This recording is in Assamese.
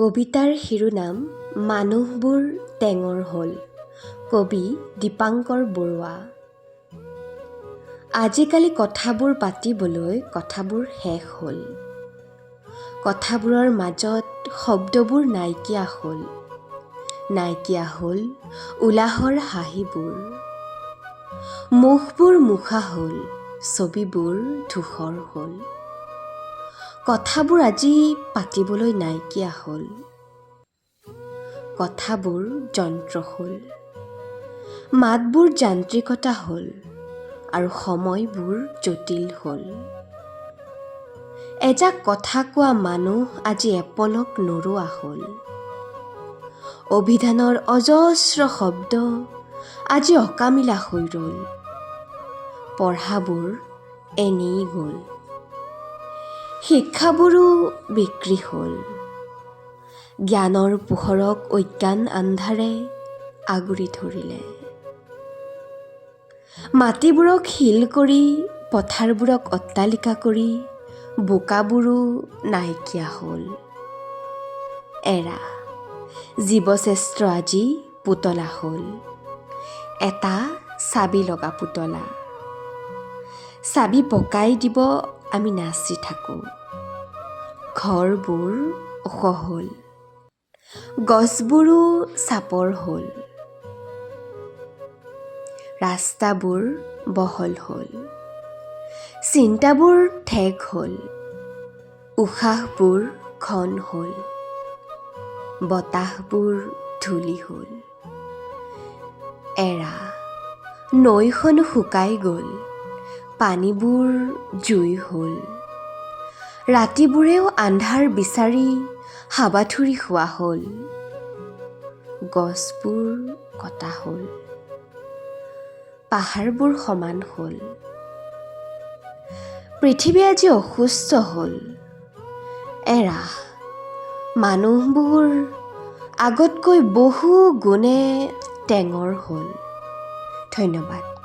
কবিতাৰ শিৰোনাম মানুহবোৰ টেঙৰ হ'ল কবি দীপাংকৰ বৰুৱা। আজিকালি কথাবোৰ পাতিবলৈ কথাবোৰ শেষ হ'ল। কথাবোৰৰ মাজত শব্দবোৰ নাইকিয়া হ'ল। নাইকিয়া হ'ল উলাহৰ হাঁহিবোৰ। মুখবোৰ মুখা হ'ল ছবিবোৰ ধূসৰ হ'ল। কথাবোৰ আজি পাতিবলৈ নাইকিয়া হ'ল। কথাবোৰ যন্ত্ৰ হ'ল। মাতবোৰ যান্ত্ৰিকতা হ'ল আৰু সময়বোৰ জটিল হ'ল। এজাক কথা কোৱা মানুহ আজি এপলক নোৰোৱা হ'ল। অভিধানৰ অজস্ৰ শব্দ আজি অকামিলা হৈ ৰ'ল। পঢ়াবোৰ এনেই গ'ল। শিক্ষাবোৰো বিক্ৰী হ'ল। জ্ঞানৰ পোহৰক অজ্ঞান আন্ধাৰে আগুৰি ধৰিলে। মাটিবোৰক শিল কৰি পথাৰবোৰক অট্টালিকা কৰি বোকাবোৰো নাইকিয়া হ'ল। এৰা জীৱশ্ৰেষ্ঠ আজি পুতলা হ'ল। এটা চাবি লগা পুতলা। চাবি পকাই দিব আমি নাচি থাকোঁ। ঘৰবোৰ ওখ হ'ল গছবোৰো চাপৰ হ'ল। ৰাস্তাবোৰ বহল হ'ল। চিন্তাবোৰ ঠেক হ'ল। উশাহবোৰ ঘন হ'ল। বতাহবোৰ ধূলি হ'ল। এৰা নৈখনো শুকাই গ'ল। পানীবোৰ জুই হ'ল। ৰাতিবোৰেও আন্ধাৰ বিচাৰি হাবাথুৰি খোৱা হ'ল। গছবোৰ কটা হ'ল। পাহাৰবোৰ সমান হ'ল। পৃথিৱী আজি অসুস্থ হ'ল। এৰা মানুহবোৰ আগতকৈ বহু গুণে টেঙৰ হ'ল। ধন্যবাদ।